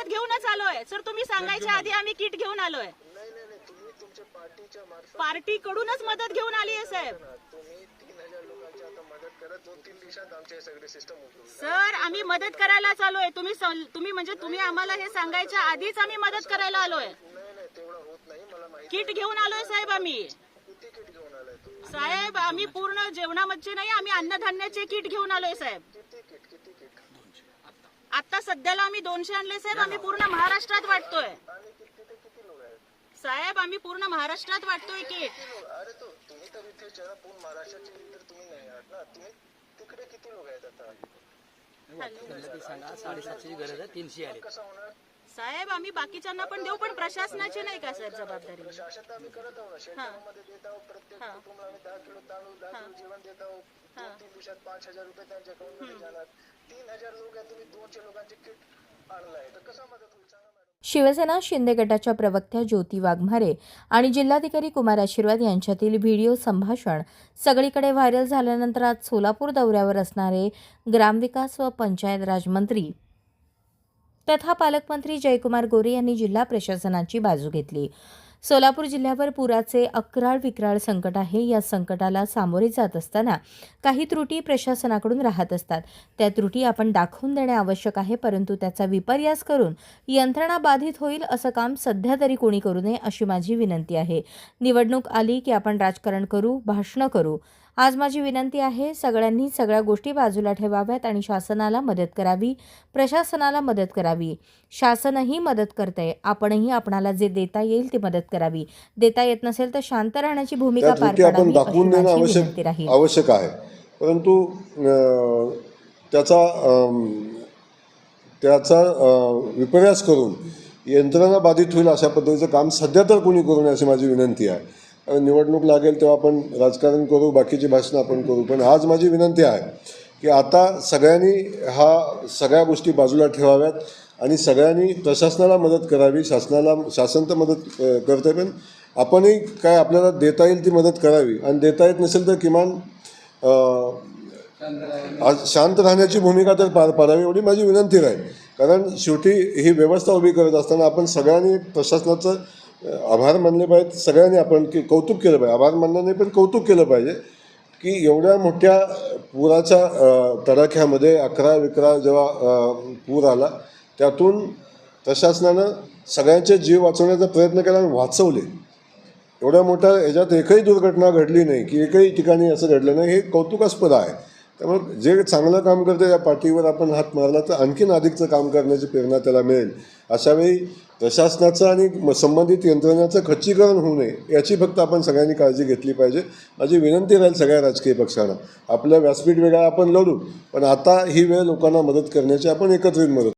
मदत घेऊनच आलोय. सर तुम्ही सांगायच्या आधी आम्ही किट घेऊन आलोय. नाही नाही नाही तुम्ही तुमच्या पार्टीच्या मार्फत पार्टी कडूनच मदत घेऊन आली आहे साहेब. ना, तुम्ही तीन हजार लोकांची आता मदत करत दोन तीन दिवसात आमचे हे सगळे सिस्टम उठून सर आम्ही मदत करायला आलोय तुम्ही सं- तुम्ही म्हणजे तुम्ही आम्हाला हे सांगायच्या आधीच आम्ही मदत करायला आलोय. नाही नाही तेवढं होत नाही. मला माहिती किट घेऊन आलोय साहेब आम्ही. किती किट घेऊन आलाय तुम्ही? साहेब आम्ही पूर्ण जेवणामध्ये नाही आम्ही अन्नधान्याचे किट घेऊन आलोय साहेब. आता सध्याला आम्ही दोनशे आणले साहेब. आम्ही पूर्ण महाराष्ट्रात वाटतोय. साहेब आम्ही पूर्ण महाराष्ट्रात वाटतोय लोक अरे तो तुम्ही तर इथे जरा पूर्ण महाराष्ट्राचे तर तुम्ही नाही आहात ना? तुम्ही तिकडे किती लोक आहेत आता? सांगा साडेसातशेची गरज आहे तीनशे आले. कसं होणार? साहेब आम्ही बाकीच्यांना पण देऊ पण प्रशासनाची नाही का साहेब जबाबदारी? प्रशासन तर आम्ही करत आहोत. शेतकऱ्यांमध्ये देत आहोत प्रत्येक कुटुंबाला आम्ही दहा किलो तांदूळ दहा किलो जेवण देत आहोत. दोन तीन दिवसात पाच हजार रुपये त्यांच्या अकाउंटमध्ये जाणार. तीन हजार लोक आहेत तुम्ही दोनशे लोकांचे किट आणलाय. तर कसा मदत होईल? सांगा मॅडम. शिवसेना शिंदे गटाच्या प्रवक्त्या ज्योती वाघमारे आणि जिल्हाधिकारी कुमार आशीर्वाद यांच्यातील व्हिडिओ संभाषण सगळीकडे व्हायरल झाल्यानंतर आज सोलापूर दौऱ्यावर असणारे ग्रामविकास व पंचायत राज मंत्री तथा पालकमंत्री जयकुमार गोरे यांनी जिल्हा प्रशासनाची बाजू घेतली. सोलापूर जिल्ह्यावर पुराचे अकराळ विक्राळ संकट आहे. या संकटाला सामोरे जात असताना काही त्रुटी प्रशासनाकडून राहत असतात. त्या त्रुटी आपण दाखवून देणे आवश्यक आहे परंतु त्याचा विपर्यास करून यंत्रणा बाधित होईल असं काम सध्या तरी कोणी करू नये अशी माझी विनंती आहे. निवडणूक आली की आपण राजकारण करू भाषणं करू. आज माझी विनंती आहे सगळ्यांनी सगळ्या गोष्टी बाजूला ठेवाव्यात आणि शासनाला मदत करावी. प्रशासनाला मदत करावी. शासनही मदत करते आपणही आपणाला जे देता येईल ती मदत करावी. देता येत नसेल तर शांत राहण्याची भूमिका पार आपण दाखवून देणं आवश्यक आवश्यक आहे. परंतु त्याचा त्याचा विपर्यास करून यंत्रणा बाधित होईल अशा पद्धतीचं काम सध्या तर कोणी करू नये अशी माझी विनंती आहे. निवडणूक लागेल तेव्हा आपण राजकारण करू बाकीची भाषणं आपण करू. पण आज माझी विनंती आहे की आता सगळ्यांनी हा सगळ्या गोष्टी बाजूला ठेवाव्यात आणि सगळ्यांनी प्रशासनाला मदत करावी शासनाला शासन तर मदत करते पण आपणही काय आपल्याला देता येईल ती मदत करावी. आणि देता येत नसेल तर किमान आज शांत राहण्याची भूमिका तर पार पाडावी एवढी माझी विनंती राहील. कारण शेवटी ही व्यवस्था उभी करत असताना आपण सगळ्यांनी प्रशासनाचं आभार मानले पाहिजेत सगळ्यांनी आपण की कौतुक केलं पाहिजे. आभार मानलं नाही पण कौतुक केलं पाहिजे की एवढ्या मोठ्या पुराच्या तडाख्यामध्ये अकरा विकरा जेव्हा पूर आला त्यातून प्रशासनानं सगळ्यांचे जीव वाचवण्याचा प्रयत्न केला आणि वाचवले. एवढ्या मोठ्या ह्याच्यात एकही दुर्घटना घडली नाही की एकही ठिकाणी असं घडलं नाही हे कौतुकास्पद आहे. त्यामुळे जे चांगलं काम करते त्या पाठीवर आपण हात मारला तर आणखीन अधिकचं काम करण्याची प्रेरणा त्याला मिळेल. अशावेळी प्रशासनाचं आणि म- संबंधित यंत्रणाचं खच्चीकरण होऊ नये याची फक्त आपण सगळ्यांनी काळजी घेतली पाहिजे. माझी विनंती राहील सगळ्या राजकीय पक्षांना. आपल्या व्यासपीठ वेगळा आपण लढू पण आता ही वेळ लोकांना मदत करण्याची आपण एकत्रित मदत